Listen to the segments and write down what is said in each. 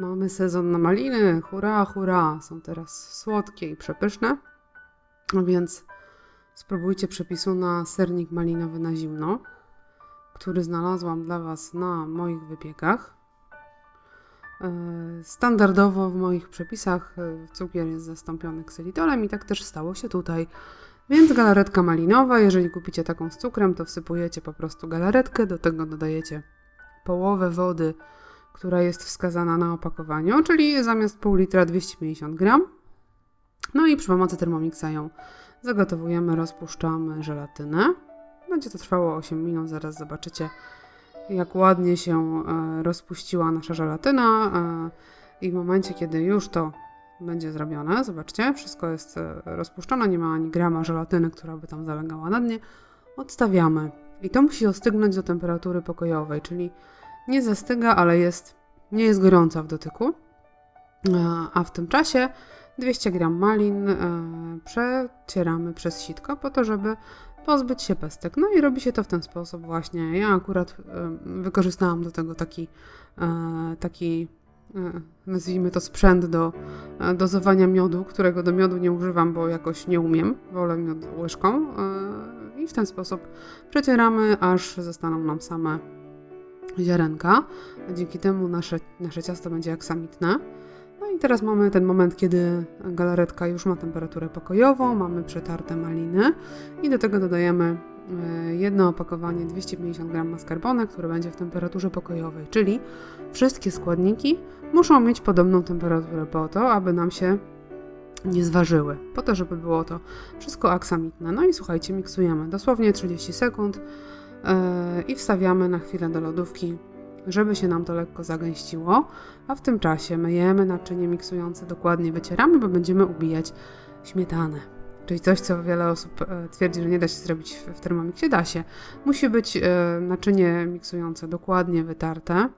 Mamy sezon na maliny. Hurra, hurra. Są teraz słodkie i przepyszne. Więc spróbujcie przepisu na sernik malinowy na zimno, który znalazłam dla Was na moich wypiekach. E, Standardowo w moich przepisach e, cukier jest zastąpiony ksylitolem i tak też stało się tutaj. Więc galaretka malinowa, jeżeli kupicie taką z cukrem, to wsypujecie po prostu galaretkę, do tego dodajecie połowę wody, która jest wskazana na opakowaniu, czyli zamiast pół litra 250 gram. No i przy pomocy Thermomixa ją zagotowujemy, rozpuszczamy żelatynę. Będzie to trwało 8 minut, zaraz zobaczycie jak ładnie się e, rozpuściła nasza żelatyna e, i w momencie, kiedy już to będzie zrobione, zobaczcie, wszystko jest e, rozpuszczone, nie ma ani grama żelatyny, która by tam zalegała na dnie, odstawiamy. I to musi ostygnąć do temperatury pokojowej, czyli nie zastyga, ale jest, nie jest gorąca w dotyku. E, A w tym czasie 200 gram malin e, przecieramy przez sitko po to, żeby pozbyć się pestek. No i robi się to w ten sposób właśnie. Ja akurat e, wykorzystałam do tego taki, taki nazwijmy to sprzęt do dozowania miodu, którego do miodu nie używam, bo jakoś nie umiem. Wolę miód łyżką. I w ten sposób przecieramy, aż zostaną nam same ziarenka. Dzięki temu nasze, nasze ciasto będzie aksamitne. No i teraz mamy ten moment, kiedy galaretka już ma temperaturę pokojową, mamy przetarte maliny i do tego dodajemy e, jedno opakowanie 250 g mascarpone, które będzie w temperaturze pokojowej, czyli wszystkie składniki muszą mieć podobną temperaturę po to, aby nam się nie zważyły, po to, żeby było to wszystko aksamitne. No i słuchajcie, miksujemy dosłownie 30 sekund i wstawiamy na chwilę do lodówki żeby się nam to lekko zagęściło, a w tym czasie myjemy naczynie miksujące, dokładnie wycieramy, bo będziemy ubijać śmietanę. Czyli coś, co wiele osób e, twierdzi, że nie da się zrobić w, Thermomixie, da się. Musi być e, naczynie miksujące dokładnie wytarte, e,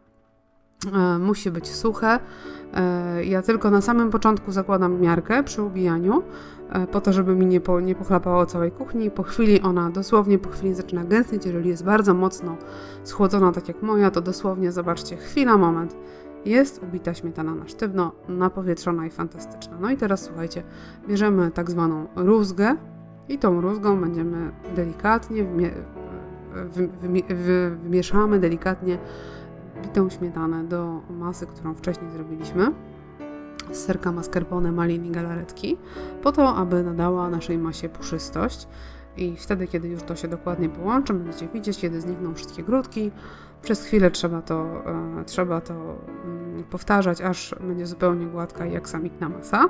musi być suche. E, Ja tylko na samym początku zakładam miarkę przy ubijaniu, e, po to, żeby mi nie, po, nie pochlapało całej kuchni. Po chwili ona, dosłownie po chwili zaczyna gęstnieć. Jeżeli jest bardzo mocno schłodzona, tak jak moja, to dosłownie, zobaczcie, chwila, moment. Jest ubita śmietana na sztywno, napowietrzona i fantastyczna. No i teraz słuchajcie, bierzemy tak zwaną rózgę i tą rózgą będziemy delikatnie, wmie- wy- wymie- wy- wymieszamy delikatnie bitą śmietanę do masy, którą wcześniej zrobiliśmy z serka mascarpone, malin i galaretki, po to, aby nadała naszej masie puszystość. I wtedy, kiedy już to się dokładnie połączy, będziecie widzieć, kiedy znikną wszystkie grudki. Przez chwilę trzeba to, e, trzeba to mm, powtarzać, aż będzie zupełnie gładka i aksamitna masa.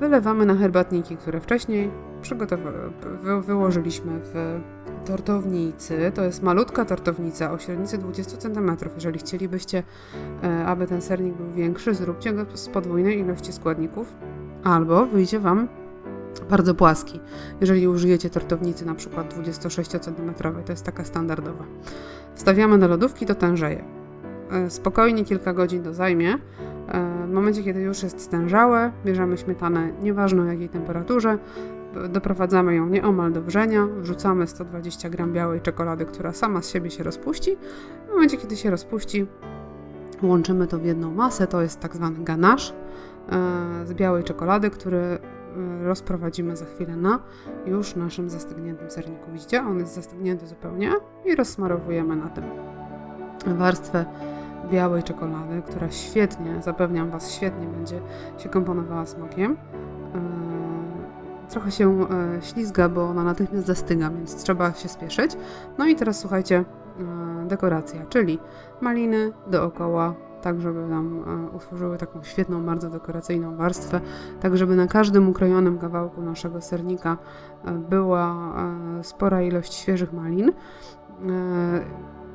Wylewamy na herbatniki, które wcześniej wy- wyłożyliśmy w tortownicy. To jest malutka tortownica o średnicy 20 cm. Jeżeli chcielibyście, e, aby ten sernik był większy, zróbcie go z podwójnej ilości składników, albo wyjdzie Wam bardzo płaski. Jeżeli użyjecie tortownicy na przykład 26 cm, to jest taka standardowa. Wstawiamy do lodówki, to tężeje. E, Spokojnie kilka godzin to zajmie. E, W momencie, kiedy już jest stężałe, bierzemy śmietanę, nieważne o jakiej temperaturze, doprowadzamy ją nieomal do wrzenia, wrzucamy 120 g białej czekolady, która sama z siebie się rozpuści. W momencie, kiedy się rozpuści, łączymy to w jedną masę, to jest tak zwany ganache e, z białej czekolady, który e, rozprowadzimy za chwilę na już naszym zastygniętym serniku. Widzicie, on jest zastygnięty zupełnie i rozsmarowujemy na tym warstwę białej czekolady, która świetnie, zapewniam Was, świetnie będzie się komponowała smakiem. Eee, Trochę się e, ślizga, bo ona natychmiast zastyga, więc trzeba się spieszyć. No i teraz słuchajcie, e, dekoracja, czyli maliny dookoła, tak żeby nam e, utworzyły taką świetną, bardzo dekoracyjną warstwę, tak żeby na każdym ukrojonym kawałku naszego sernika e, była e, spora ilość świeżych malin.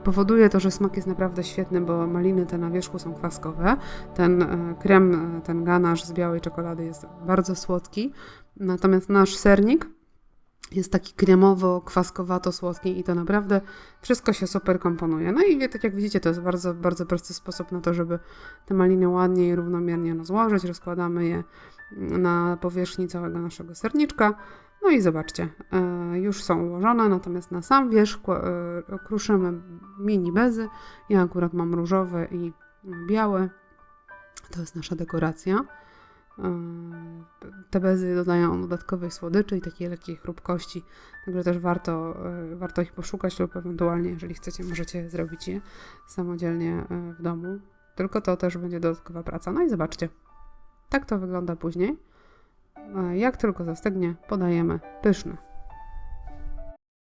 Powoduje to, że smak jest naprawdę świetny, bo maliny te na wierzchu są kwaskowe. Ten e, krem, e, ten ganasz z białej czekolady jest bardzo słodki. Natomiast nasz sernik jest taki kremowo-kwaskowato-słodki i to naprawdę wszystko się super komponuje. No i tak jak widzicie, to jest bardzo, bardzo prosty sposób na to, żeby te maliny ładnie i równomiernie rozłożyć. Rozkładamy je na powierzchni całego naszego serniczka. No i zobaczcie, e, już są ułożone, natomiast na sam wierzch e, kruszymy mini bezy. Ja akurat mam różowe i białe. To jest nasza dekoracja. Yy, Te bezy dodają dodatkowej słodyczy i takiej lekkiej chrupkości, także też warto, warto ich poszukać lub ewentualnie, jeżeli chcecie, możecie zrobić je samodzielnie w domu. Tylko to też będzie dodatkowa praca. No i zobaczcie, tak to wygląda później. Jak tylko zastygnie, podajemy pyszny.